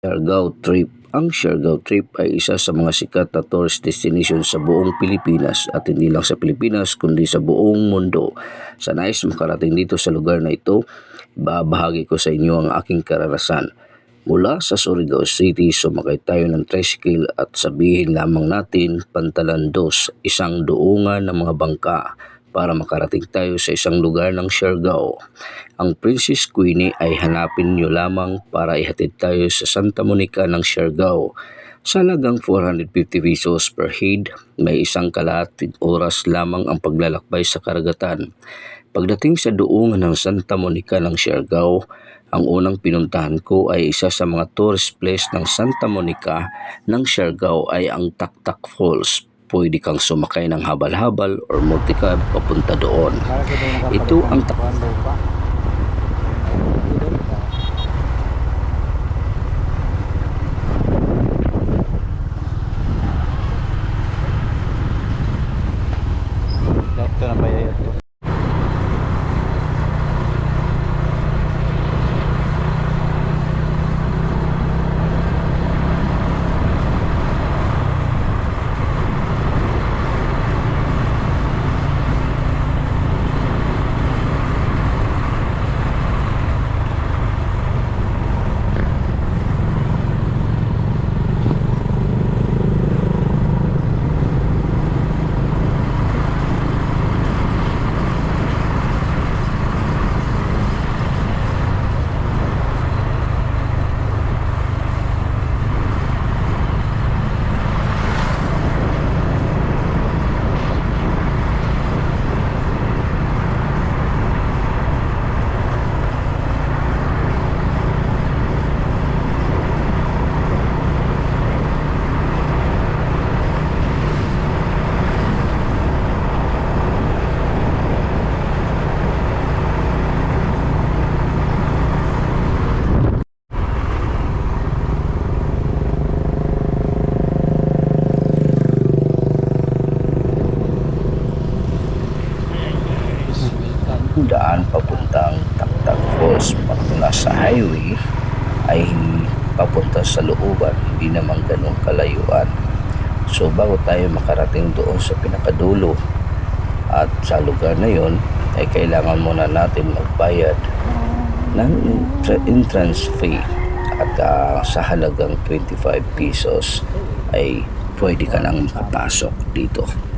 Siargao Trip Ang Siargao Trip ay isa sa mga sikat na tourist destination sa buong Pilipinas at hindi lang sa Pilipinas kundi sa buong mundo. Sa nais makarating dito sa lugar na ito, ibabahagi ko sa inyo ang aking karanasan. Mula sa Surigao City, sumakay tayo ng tricycle at sabihin lamang natin Pantalan 2, isang doongan ng mga bangka para makarating tayo sa isang lugar ng Siargao. Ang Princess Queenie ay hanapin nyo lamang para ihatid tayo sa Santa Monica ng Siargao. Sa halagang 450 pesos per head, may isang kalahating oras lamang ang paglalakbay sa karagatan. Pagdating sa doongan ng Santa Monica ng Siargao, ang unang pinuntahan ko ay isa sa mga tourist place ng Santa Monica ng Siargao ay ang Taktak Falls. Pwede kang sumakay ng habal-habal or multicab papunta doon. Ito ang ta- Ito na bayayat ko. Daan papuntang Taktak Falls mula sa highway ay papunta sa looban, hindi naman ganun kalayuan. So bago tayo makarating doon sa pinakadulo at sa lugar na yon ay kailangan muna natin magbayad ng entra- entrance fee at ah, sa halagang 25 pesos ay pwede ka nang makapasok dito.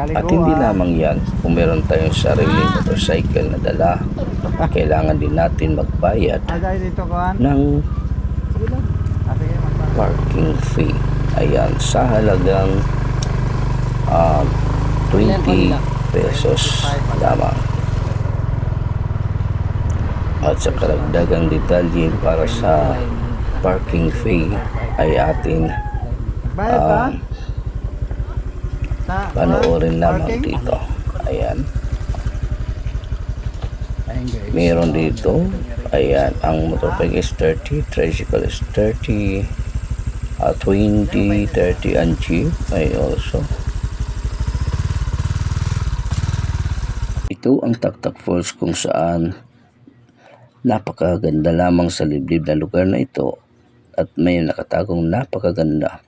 At hindi lamang yan, kung meron tayong sariling motorcycle na dala, kailangan din natin magbayad kuan. ng parking fee. Ayan, sa halagang ah, 20 pesos lamang. At sa karagdagang detalye para sa parking fee ay atin Bayad ba? ah, Sa panoorin lamang dito. Ayan. Meron dito, ayan, ang motorbike is 30, tricycle is 30, uh, 20, 30 and jeep ay also. Ito ang Taktak Falls kung saan napakaganda lamang sa liblib na lugar na ito at may nakatagong napakaganda.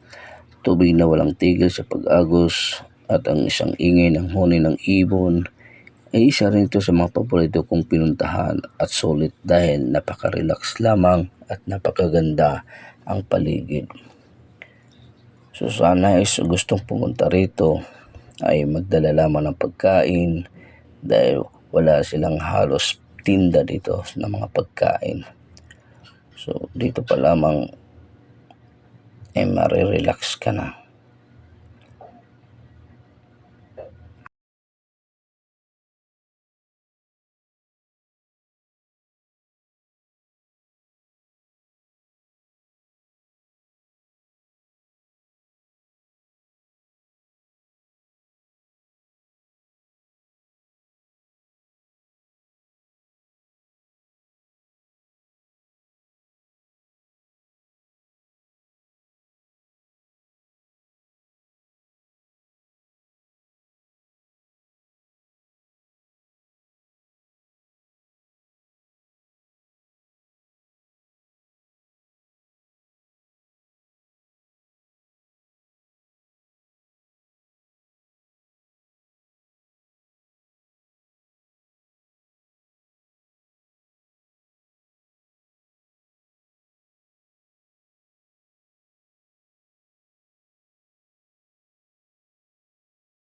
Tubig na walang tigil sa pag-agos at ang isang ingay ng huni ng ibon ay isa rin ito sa mga paborito kong pinuntahan at sulit dahil napaka-relax lamang at napakaganda ang paligid. So sana is gustong pumunta rito ay magdala lamang ng pagkain dahil wala silang halos tinda dito ng mga pagkain. So dito pa lamang ay marirelax ka na.